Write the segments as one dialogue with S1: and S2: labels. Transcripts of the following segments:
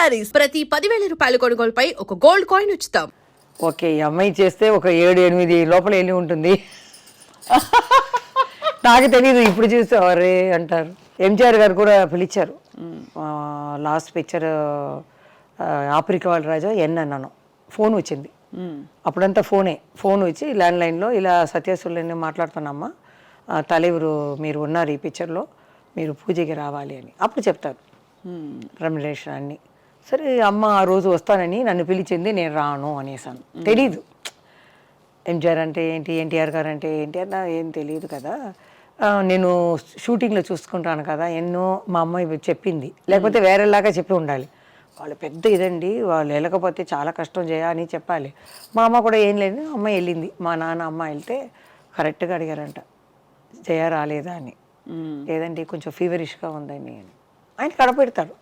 S1: శారీస్. ప్రతి పదివేల రూపాయల కొనుగోలుపై ఒక గోల్డ్ కాయిన్ ఉచితం.
S2: ఓకే ఈ అమ్మాయి చేస్తే ఒక ఏడు ఎనిమిది లోపల వెళ్ళి ఉంటుంది? నాకు తెలియదు ఇప్పుడు చూస్తే అరే అంటారు. ఎంజిఆర్ గారు కూడా పిలిచారు. లాస్ట్ పిక్చర్ ఆఫ్రికా వాళ్ళ రాజా ఎన్ అన్నాను. ఫోన్ వచ్చింది. అప్పుడంతా ఫోనే. ఫోన్ వచ్చి ల్యాండ్ లైన్లో ఇలా సత్యసుల్ని మాట్లాడుతున్నామ్మా తలెవరు మీరు ఉన్నారు ఈ పిక్చర్లో మీరు పూజకి రావాలి అని. అప్పుడు చెప్తారు. రెమ్యునరేషన్ అన్ని. సరే అమ్మ ఆ రోజు వస్తానని నన్ను పిలిచింది నేను రాను అనేసాను. తెలీదు. ఎంజిఆర్ అంటే ఏంటి ఎన్టీఆర్ గారు అంటే ఏంటి అన్న ఏం తెలియదు కదా. నేను షూటింగ్లో చూసుకుంటాను కదా ఎన్నో మా అమ్మాయి చెప్పింది. లేకపోతే వేరేలాగా చెప్పి ఉండాలి. వాళ్ళు పెద్ద ఇదండి వాళ్ళు వెళ్ళకపోతే చాలా కష్టం చేయ అని చెప్పాలి. మా అమ్మ కూడా ఏం లేదు అమ్మాయి వెళ్ళింది. మా నాన్న అమ్మ వెళ్తే కరెక్ట్గా అడిగారంట జయ రాలేదా అని. లేదండి కొంచెం ఫీవరిష్గా ఉందని అని. ఆయన కడపెడతారు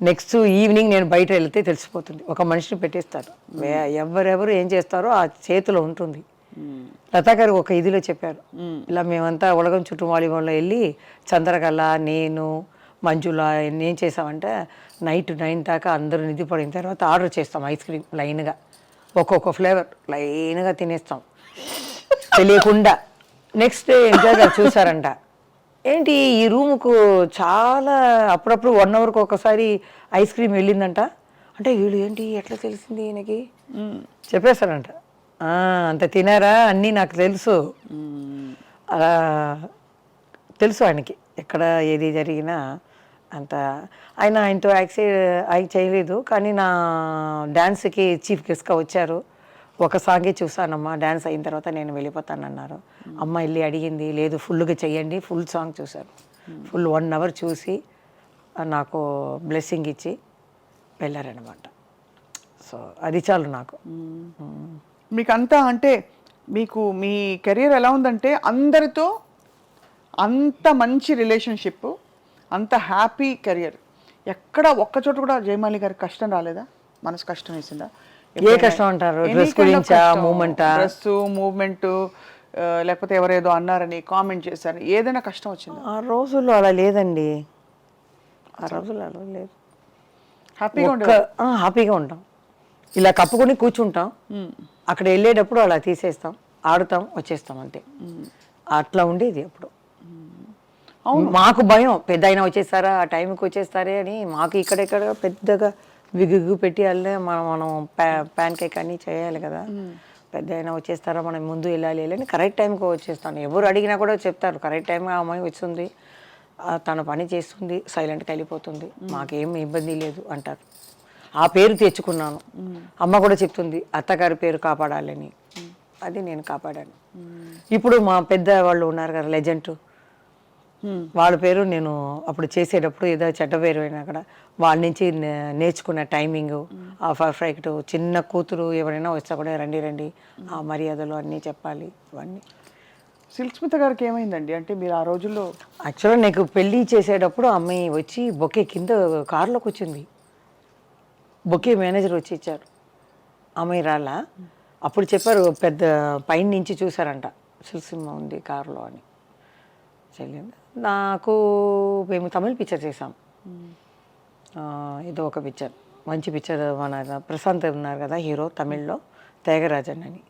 S2: నెక్స్ట్ ఈవినింగ్ నేను బయట వెళ్తే తెలిసిపోతుంది. ఒక మనిషిని పెట్టేస్తారు ఎవరెవరు ఏం చేస్తారో ఆ చేతిలో ఉంటుంది. లతా గారు ఒక ఇదిలో చెప్పారు. ఇలా మేమంతా ఉలగం చుట్టూ వాలీబాల్లో వెళ్ళి చంద్రకళ నేను మంజుల ఏం చేసామంటే నైట్ నైన్ దాకా అందరూ నిధి పడిన తర్వాత ఆర్డర్ చేస్తాం ఐస్ క్రీమ్ లైన్గా. ఒక్కొక్క ఫ్లేవర్ లైన్గా తినేస్తాం. తెలియకుండా. నెక్స్ట్ డే ఎంజాయ్ గారు చూసారంట ఏంటి ఈ రూముకు చాలా అప్పుడప్పుడు వన్ అవర్కి ఒకసారి ఐస్ క్రీమ్ వెళ్ళిందంట. అంటే వీళ్ళు ఏంటి ఎట్లా తెలిసింది ఈయనకి? చెప్పేశారంట "ఆ, అంత తినారా అన్నీ నాకు తెలుసు. అలా తెలుసు ఆయనకి ఎక్కడ ఏది జరిగినా అంత. ఆయన ఆయనతో యాక్సే యాక్ట్ చేయలేదు. కానీ నా డ్యాన్స్కి చీఫ్ గెస్ట్గా వచ్చారు. ఒక సాంగే చూసానమ్మా డ్యాన్స్ అయిన తర్వాత నేను వెళ్ళిపోతానన్నారు. అమ్మ వెళ్ళి అడిగింది లేదు ఫుల్గా చెయ్యండి ఫుల్ సాంగ్ చూశారు ఫుల్ వన్ అవర్ చూసి నాకు బ్లెస్సింగ్ ఇచ్చి వెళ్ళారనమాట సో అది చాలు నాకు.
S3: మీకు అంతా అంటే మీకు మీ కెరీర్ ఎలా ఉందంటే అందరితో అంత మంచి రిలేషన్షిప్ అంత హ్యాపీ కెరియర్ ఎక్కడ ఒక్క చోట కూడా జయమాలి గారికి కష్టం రాలేదా? మనసు కష్టం వేసిందా?
S2: ఏ కష్టం అంటారు? Dress గురించా? ఆ?
S3: డ్రెస్ మూమెంట్ లేకపోతే ఎవరేదో అన్నారని కామెంట్ చేశారని ఏదైనా కష్టం వచ్చిందా?
S2: ఆ రోజుల్లో అలా లేదండి. ఆ రోజుల్లో అలా లేదు.
S3: హ్యాపీగా
S2: ఆ, హ్యాపీగా ఉంటాం. ఇలా కప్పుకొని కూర్చుంటాం. అక్కడ వెళ్ళేటప్పుడు అలా తీసేస్తాం ఆడుతాం వచ్చేస్తాం అంతే. అట్లా ఉండేది అప్పుడు మాకు భయం పెద్ద అయినా వచ్చేస్తారా ఆ టైంకి వచ్చేస్తారే అని మాకు ఇక్కడెక్కడ పెద్దగా విగుగు పెట్టి వెళ్ళే మనం మనం ప్యాన్ కేక్ అన్నీ చేయాలి కదా. పెద్ద అయినా వచ్చేస్తారా మనం ముందు వెళ్ళాలి వెళ్ళని కరెక్ట్ టైంకి వచ్చేస్తాను. ఎవరు అడిగినా కూడా చెప్తారు కరెక్ట్ టైంగా ఆ అమ్మాయి ఆ, తన పని చేస్తుంది సైలెంట్గా వెళ్ళిపోతుంది మాకేం ఇబ్బంది లేదు అంటారు. ఆ పేరు తెచ్చుకున్నాను. అమ్మ కూడా చెప్తుంది అత్తగారి పేరు కాపాడాలని అది నేను కాపాడాను. ఇప్పుడు మా పెద్ద వాళ్ళు ఉన్నారు కదా లెజెంట్ వాళ్ళ పేరు నేను అప్పుడు చేసేటప్పుడు ఏదో చెడ్డ పేరు అయినా కూడా వాళ్ళ నుంచి నేర్చుకున్న టైమింగ్ ఆ పర్ఫెక్ట్ చిన్న కూతురు ఎవరైనా వస్తా కూడా రండి రండి ఆ మర్యాదలు అన్నీ చెప్పాలి ఇవన్నీ.
S3: స్మిత గారికి ఏమైందండి? అంటే మీరు ఆ రోజుల్లో
S2: యాక్చువల్గా నీకు పెళ్ళి చేసేటప్పుడు అమ్మాయి వచ్చి బొకే కింద కారులోకి వచ్చింది బొకే మేనేజర్ వచ్చి ఇచ్చారు. అమ్మాయి రాలా? అప్పుడు చెప్పారు పెద్ద పైన నుంచి చూసారంట సిల్సిమ్మ ఉంది కారులో అని. చెల్లింది నాకు మేము తమిళ పిక్చర్ చేసాం. ఏదో ఒక పిక్చర్ మంచి పిక్చర్ మన ప్రశాంత్ ఉన్నారు కదా హీరో తమిళ్ళో త్యాగరాజన్ అని.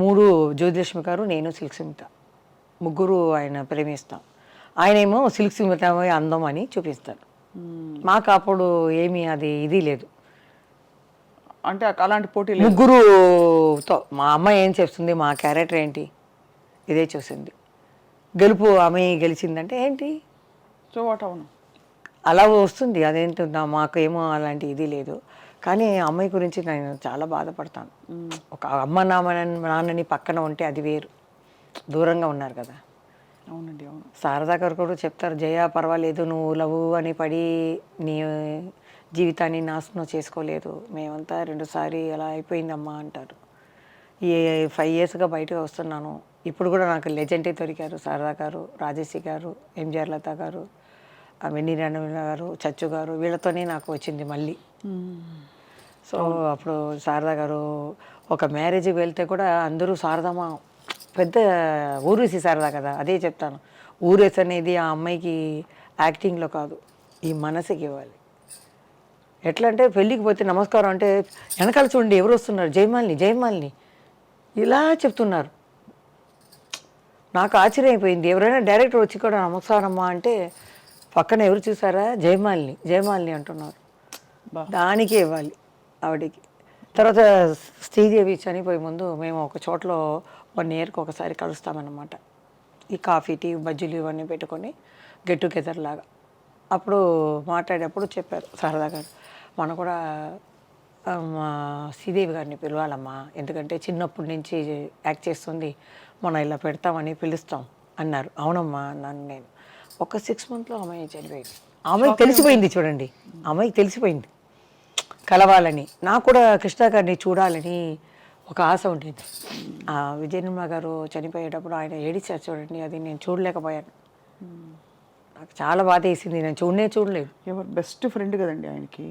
S2: మూడు జ్యోతిలక్ష్మి గారు నేను సిల్క్ సుమిత ముగ్గురు ఆయన ప్రేమిస్తాం. ఆయన ఏమో సిల్క్ సుమిత అందం అని చూపిస్తారు మాకు అప్పుడు ఏమీ అది ఇది లేదు.
S3: అంటే అలాంటి పోటీ
S2: ముగ్గురుతో మా అమ్మాయి ఏం చెప్తుంది మా క్యారెక్టర్ ఏంటి? ఇదే చూసింది. గెలుపు ఆమె గెలిచిందంటే ఏంటి?
S3: సో వాట్ అవును.
S2: అలా వస్తుంది అదేంటో నా మాకు ఏమో అలాంటి ఇది లేదు. కానీ అమ్మాయి గురించి నేను చాలా బాధపడతాను. ఒక అమ్మ నాన్న నాన్నని పక్కన ఉంటే అది వేరు. దూరంగా ఉన్నారు కదా.
S3: అవునండి అవును.
S2: శారదా గారు కూడా చెప్తారు జయ పర్వాలేదు నువ్వు లవ్ అని పడి నీ జీవితాన్ని నాశనం చేసుకోలేదు. మేమంతా రెండుసారి అలా అయిపోయిందమ్మా అంటారు. ఈ ఫైవ్ ఇయర్స్గా బయటకు వస్తున్నాను. ఇప్పుడు కూడా నాకు లెజెండే దొరికారు. శారదా గారు రాజేశి గారు ఎంజిఆర్ లత గారు ఆ వెన్నీ రణవీణ గారు చచ్చు గారు వీళ్ళతోనే నాకు వచ్చింది మళ్ళీ. సో అప్పుడు శారదా గారు ఒక మ్యారేజ్కి వెళ్తే కూడా అందరూ శారదమ్మ పెద్ద ఊరేసి శారదా కదా అదే చెప్తాను. ఊరేసి అనేది ఆ అమ్మాయికి యాక్టింగ్లో కాదు ఈ మనసుకి ఇవ్వాలి. ఎట్లా అంటే పెళ్ళికి పోతే నమస్కారం అంటే వెనకాల చూడండి ఎవరు వస్తున్నారు? జయమాలిని జయమాలిని. ఇలా చెప్తున్నారు. నాకు ఆశ్చర్యం అయిపోయింది ఎవరైనా డైరెక్టర్ వచ్చి కూడా నమస్కారమ్మా అంటే పక్కన ఎవరు చూసారా? జయమాలిని. జయమాలిని అంటున్నారు. దానికే ఇవ్వాలి ఆవిడకి. తర్వాత శ్రీదేవి చనిపోయే ముందు మేము ఒక చోట్లో వన్ ఇయర్కి ఒకసారి కలుస్తామన్నమాట. ఈ కాఫీ టీ బజ్జీలు ఇవన్నీ పెట్టుకొని గెట్ టుగెదర్ లాగా. అప్పుడు మాట్లాడేటప్పుడు చెప్పారు శారదా గారు. మనం కూడా శ్రీదేవి గారిని పిలవాలమ్మా. ఎందుకంటే చిన్నప్పటి నుంచి యాక్ట్ చేస్తుంది. మనం ఇలా పెడతామని పిలుస్తాం అన్నారు. అవునమ్మా అన్నాను నేను. ఒక సిక్స్ మంత్లో అమ్మాయి చనిపోయింది. ఆమెకి తెలిసిపోయింది చూడండి. అమ్మాయికి తెలిసిపోయింది. కలవాలని. నాకు కూడా కృష్ణ గారిని చూడాలని ఒక ఆశ ఉండేది. ఆ విజయనిర్మ గారు చనిపోయేటప్పుడు ఆయన ఏడిచారు చూడండి. అది నేను చూడలేకపోయాను. నాకు చాలా బాధ వేసింది. నేను చూడనే చూడలేదు.
S3: ఎవరు? బెస్ట్ ఫ్రెండ్ కదండి ఆయనకి.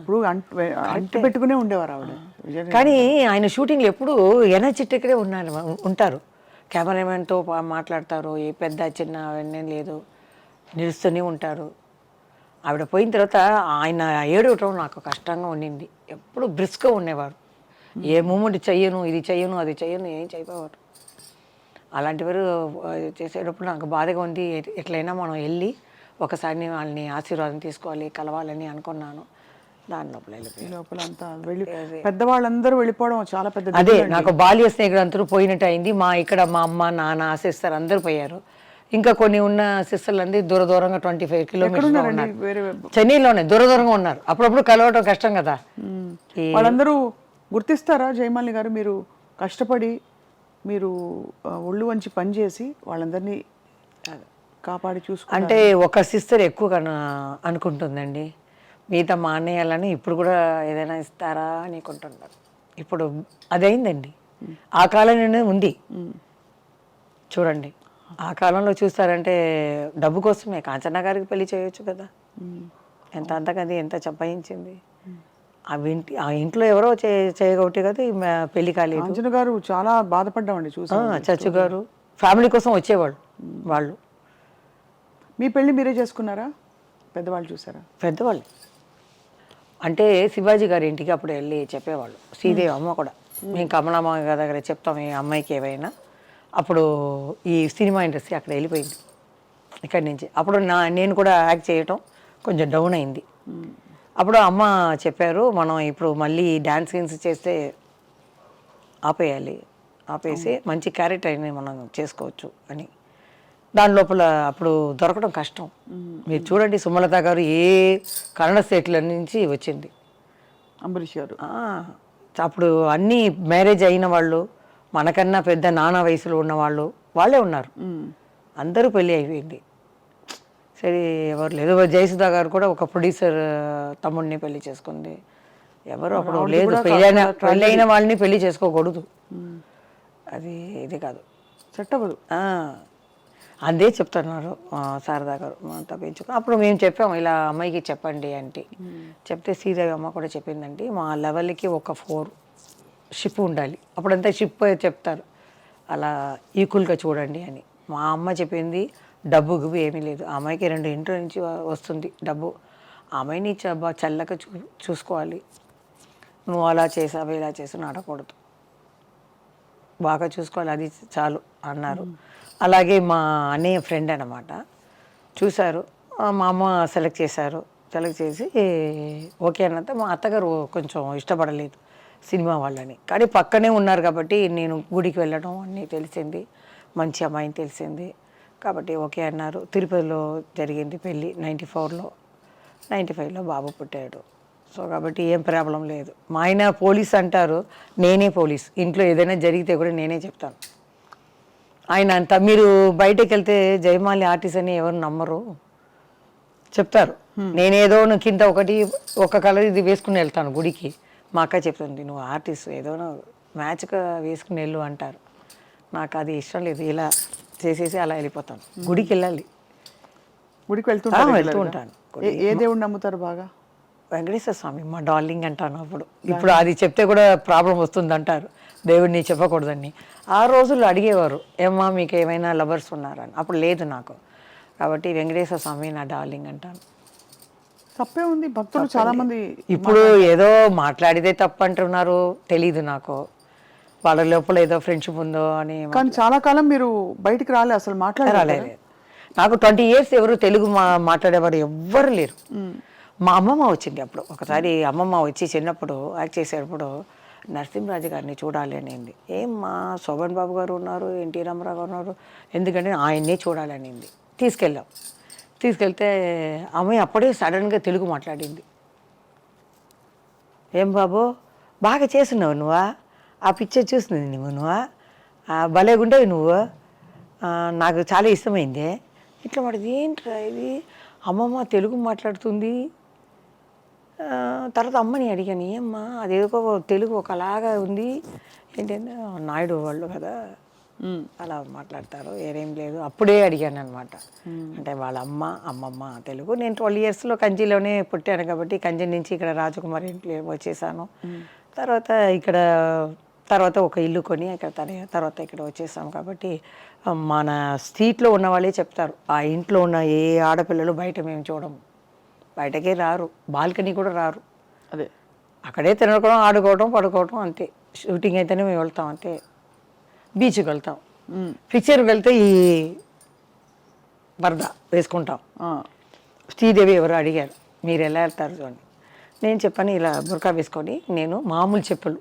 S3: ఇప్పుడు అంటు పెట్టుకునే ఉండేవారు ఆవిడ.
S2: కానీ ఆయన షూటింగ్లో ఎప్పుడు ఎనర్జెటిక్గా ఉన్నారు ఉంటారు. కెమెరామెన్తో మాట్లాడతారు. ఏ పెద్ద చిన్న అవన్నీ లేదు. నిలుస్తూనే ఉంటారు. ఆవిడ పోయిన తర్వాత ఆయన ఏడవటం నాకు కష్టంగా ఉండింది. ఎప్పుడు బ్రిస్క్గా ఉండేవారు. ఏ మూమెంట్ చెయ్యను ఇది చెయ్యను అది చెయ్యను ఏం చేయకపోవారు అలాంటివారు చేసేటప్పుడు నాకు బాధగా ఉంది. ఎట్- ఎట్లయినా మనం వెళ్ళి ఒకసారి వాళ్ళని ఆశీర్వాదం తీసుకోవాలి కలవాలని అనుకున్నాను. దాని లోపల
S3: లోపల అంతా వెళ్ళి పెద్దవాళ్ళందరూ వెళ్ళిపోవడం చాలా పెద్ద
S2: అదే నాకు బాల్య స్నేహితులు అందరూ పోయినట్టు అయింది మా ఇక్కడ మా అమ్మ నాన్న సిస్టర్ అందరూ పోయారు. ఇంకా కొన్ని ఉన్న సిస్టర్లు అందరూ దూర దూరంగా ట్వంటీ ఫైవ్ కిలోమీటర్స్ చెన్నైలోనే దూర దూరంగా ఉన్నారు. అప్పుడప్పుడు కలవటం కష్టం కదా.
S3: వాళ్ళందరూ గుర్తిస్తారా జయమాలిని గారు? మీరు కష్టపడి మీరు ఒళ్ళు వంచి పనిచేసి వాళ్ళందరినీ కాపాడి చూసుకుంటారు
S2: అంటే ఒక సిస్టర్ ఎక్కువ కన- అనుకుంటుందండి. మిగతా మా అన్నయ్యాలని ఇప్పుడు కూడా ఏదైనా ఇస్తారా అని అనుకుంటున్నారు ఇప్పుడు అదైందండి. ఆ కాలంలోనే ఉంది. చూడండి. ఆ కాలంలో చూస్తారంటే డబ్బు కోసమే. కాంచనా గారికి పెళ్ళి చేయొచ్చు కదా. ఎంత అంతకది ఎంత చంపాయించింది ఆ ఇంటి ఆ ఇంట్లో ఎవరో చే చేయగొట్టి కదా పెళ్ళి కాలేదు.
S3: అంజన గారు చాలా బాధపడ్డామండి చూసి.
S2: చచ్చు గారు. ఫ్యామిలీ కోసం వచ్చేవాళ్ళు వాళ్ళు.
S3: మీ పెళ్ళి మీరే చేసుకున్నారా? పెద్దవాళ్ళు చూసారా?
S2: పెద్దవాళ్ళు. అంటే శివాజీ గారి ఇంటికి అప్పుడు వెళ్ళి చెప్పేవాళ్ళు. శ్రీదేవి అమ్మ కూడా. మేము. కమలమ్మ గారి దగ్గర చెప్తాం ఈ అమ్మాయికి ఏవైనా. అప్పుడు ఈ సినిమా ఇండస్ట్రీ అక్కడ వెళ్ళిపోయింది. ఇక్కడి నుంచి. అప్పుడు నా నేను కూడా యాక్ట్ చేయటం కొంచెం డౌన్ అయింది. అప్పుడు అమ్మ చెప్పారు మనం ఇప్పుడు మళ్ళీ డ్యాన్స్ సీన్స్ చేస్తే ఆపేయాలి ఆపేసి మంచి క్యారెక్టర్ అయినా మనం చేసుకోవచ్చు అని. దాని లోపల అప్పుడు దొరకడం కష్టం. మీరు చూడండి సుమలత గారు ఏ కన్నడ స్టేట్ల నుంచి వచ్చింది.
S3: అంబరీష్ గారు.
S2: అప్పుడు అన్నీ మ్యారేజ్ అయిన వాళ్ళు మనకన్నా పెద్ద నానా వయసులో ఉన్న వాళ్ళు వాళ్ళే ఉన్నారు. అందరూ పెళ్ళి అయిపోయింది. సరే ఎవరు లేదు. జయసుధా గారు కూడా ఒక ప్రొడ్యూసర్ తమ్ముడిని పెళ్ళి చేసుకుంది. ఎవరు అప్పుడు లేదు. పెళ్ళైన పెళ్ళైన వాళ్ళని పెళ్ళి చేసుకోకూడదు. అది ఇది కాదు. ఆ, అదే చెప్తున్నారు ఆ, శారదా గారు. అంతా పెంచుకుని అప్పుడు మేము చెప్పాము ఇలా అమ్మాయికి చెప్పండి అంటే చెప్తే శ్రీదేవి అమ్మ కూడా చెప్పిందండి మా లెవెల్కి ఒక ఫోర్ షిప్ ఉండాలి. అప్పుడంతా షిప్ చెప్తారు. అలా ఈక్వల్గా చూడండి అని. మా అమ్మ చెప్పింది డబ్బు గిబ్బు ఏమీ లేదు. ఆ అమ్మాయికి రెండు ఇంట్లో నుంచి వస్తుంది డబ్బు. ఆ అమ్మాయిని చ- చల్లక చల్లగా చూ చూసుకోవాలి. నువ్వు అలా చేసావు ఇలా చేసావు నడకూడదు బాగా చూసుకోవాలి అది చాలు అన్నారు. అలాగే మా అన్నయ్య ఫ్రెండ్ అనమాట చూశారు. మా అమ్మ సెలెక్ట్ చేశారు. సెలెక్ట్ చేసి ఓకే అన్నంత మా అత్తగారు కొంచెం ఇష్టపడలేదు సినిమా వాళ్ళని. కానీ పక్కనే ఉన్నారు కాబట్టి నేను గుడికి వెళ్ళడం అన్నీ తెలిసింది. మంచి అమ్మాయిని తెలిసింది. కాబట్టి ఓకే అన్నారు. తిరుపతిలో జరిగింది పెళ్ళి నైంటీ ఫోర్లో. నైంటీ ఫైవ్లో బాబు పుట్టాడు. సో కాబట్టి ఏం ప్రాబ్లం లేదు. మా ఆయన పోలీస్ అంటారు. నేనే పోలీస్. ఇంట్లో ఏదైనా జరిగితే కూడా నేనే చెప్తాను. ఆయన అంత మీరు బయటకు వెళ్తే జయమాలి ఆర్టిస్ట్ అని ఎవరు నమ్మరు. చెప్తారు. నేనేదో నువ్వు కింద ఒకటి ఒక కలర్ ఇది వేసుకుని వెళ్తాను గుడికి. మా అక్క చెప్తుంది నువ్వు ఆర్టిస్ట్ ఏదో మ్యాచ్గా వేసుకుని వెళ్ళు అంటారు. నాకు అది ఇష్టం లేదు. ఇలా చేసేసి అలా వెళ్ళిపోతాను. గుడికి వెళ్ళాలి
S3: గుడికి
S2: ఆ,
S3: వెళ్తుంటారు
S2: వెళ్తూ? ఉంటాను.
S3: ఏ- దేవుడు నమ్ముతారు బాగా?
S2: వెంకటేశ్వర స్వామి మా డార్లింగ్ అంటాను అప్పుడు. ఇప్పుడు అది చెప్తే కూడా ప్రాబ్లం వస్తుంది అంటారు దేవుడిని చెప్పకూడదని. ఆ రోజుల్లో అడిగేవారు ఏమ్మా మీకు ఏమైనా లవర్స్ ఉన్నారని? అప్పుడు లేదు నాకు. కాబట్టి వెంకటేశ్వర స్వామి నా డార్లింగ్ అంటాను.
S3: తప్పే ఉంది. భక్తులు చాలా మంది
S2: ఇప్పుడు ఏదో మాట్లాడితే తప్పు అంటున్నారు తెలీదు నాకు. వాళ్ళ లోపల ఏదో ఫ్రెండ్షిప్ ఉందో అని
S3: కానీ చాలా కాలం మీరు బయటికి రాలే అసలు మాట్లాడాలి
S2: రాలేదు. నాకు ట్వంటీ ఇయర్స్ ఎవరు తెలుగు మా మాట్లాడేవారు ఎవ్వరు లేరు. మా అమ్మమ్మ వచ్చింది అప్పుడు. ఒకసారి అమ్మమ్మ వచ్చి చిన్నప్పుడు యాక్ట్ చేసేటప్పుడు నరసింహరాజు గారిని చూడాలి అనింది. ఏం మా శోభన్ బాబు గారు ఉన్నారు ఎన్టీ రామారావు గారు ఉన్నారు. ఎందుకంటే ఆయన్నే చూడాలి అనింది. తీసుకెళ్ళాం. తీసుకెళ్తే అమ్మాయి అప్పుడే సడన్గా తెలుగు మాట్లాడింది. ఏం బాబు బాగా చేస్తున్నావు నువ్వా? ఆ పిక్చర్ చూస్తుంది నువ్వు నువ్వా ఆ, భలేగుండేవి నువ్వు. నాకు చాలా ఇష్టమైంది. ఇట్లా పడింది ఏంట్రా ఇది? అమ్మమ్మ తెలుగు మాట్లాడుతుంది. తర్వాత అమ్మని అడిగాను ఏమ్మా అదేదో తెలుగు ఒకలాగా ఉంది. ఏంటంటే నాయుడు వాళ్ళు కదా అలా మాట్లాడతారు ఏరేం లేదు. అప్పుడే అడిగాను అనమాట అంటే వాళ్ళ అమ్మ అమ్మమ్మ తెలుగు. నేను ట్వెల్వ్ ఇయర్స్లో కంచిలోనే పుట్టాను కాబట్టి కంచి నుంచి ఇక్కడ రాజకుమారి ఇంట్లో వచ్చేసాను. తర్వాత ఇక్కడ తర్వాత ఒక ఇల్లు కొని ఇక్కడ తన- తర్వాత ఇక్కడ వచ్చేసాం కాబట్టి మన స్ట్రీట్లో ఉన్న వాళ్ళే చెప్తారు ఆ ఇంట్లో ఉన్న ఏ ఆడపిల్లలు బయట మేము చూడము. బయటకే రారు బాల్కనీ కూడా రారు.
S3: అదే.
S2: అక్కడే తినడం ఆడుకోవడం పడుకోవడం అంతే. షూటింగ్ అయితేనే మేము వెళ్తాం అంతే. బీచ్కి వెళ్తాం. పిక్చర్కి వెళ్తే ఈ వరద వేసుకుంటాం. శ్రీదేవి ఎవరు అడిగారు మీరు ఎలా వెళ్తారు? చూడండి నేను చెప్పాను ఇలా బురకా వేసుకొని నేను మామూలు చెప్పులు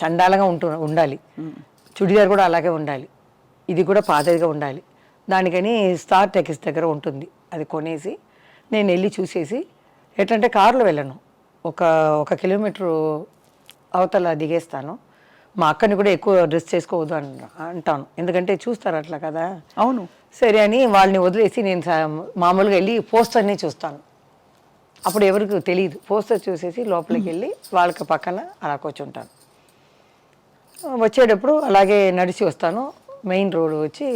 S2: చండాలంగా ఉంటు ఉండాలి. చుడిదార్ కూడా అలాగే ఉండాలి. ఇది కూడా పాతదిగా ఉండాలి. దానికని స్టార్ టెక్స్ దగ్గర ఉంటుంది. అది కొనేసి నేను వెళ్ళి చూసేసి ఎట్లంటే కారులో వెళ్ళను. ఒక ఒక కిలోమీటరు అవతల దిగేస్తాను. మా అక్కని కూడా ఎక్కువ డ్రెస్ చేసుకోవద్దు అన్ అంటాను. ఎందుకంటే చూస్తారు అట్లా కదా.
S3: అవును.
S2: సరే అని వాళ్ళని వదిలేసి నేను మామూలుగా వెళ్ళి పోస్టర్ని చూస్తాను. అప్పుడు ఎవరికి తెలియదు పోస్టర్ చూసేసి లోపలికి వెళ్ళి వాళ్ళకి పక్కన అలా కూర్చుంటాను. వచ్చేటప్పుడు అలాగే నడిచి వస్తాను. మెయిన్ రోడ్ వచ్చి.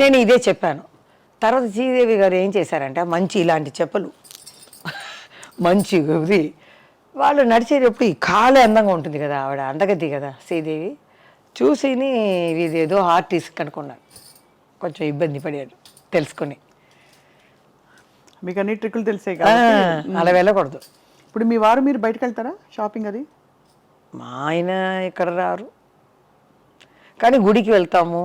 S2: నేను ఇదే చెప్పాను. తర్వాత శ్రీదేవి గారు ఏం చేశారంటే మంచి ఇలాంటి చెప్పులు. మంచి ఇది వాళ్ళు నడిచేటప్పుడు ఈ కాలే అందంగా ఉంటుంది కదా ఆవిడ అందగద్ది కదా శ్రీదేవి. చూసిని ఇది ఏదో ఆర్టిస్ట్ అనుకున్నాను. కొంచెం ఇబ్బంది పడాడు తెలుసుకొని.
S3: మీకు అన్ని ట్రిక్కులు తెలిసే కదా
S2: అలా వెళ్ళకూడదు.
S3: ఇప్పుడు మీ వారు మీరు బయటకు వెళ్తారా షాపింగ్ అది?
S2: మా ఆయన ఇక్కడ రారు. కానీ గుడికి వెళ్తాము.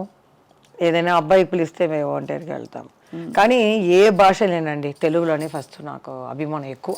S2: ఏదైనా అబ్బాయి పిలిస్తే మేము ఒంటరికి వెళ్తాం కానీ ఏ భాష లేనండి తెలుగులోనే ఫస్ట్ నాకు అభిమానం ఎక్కువ.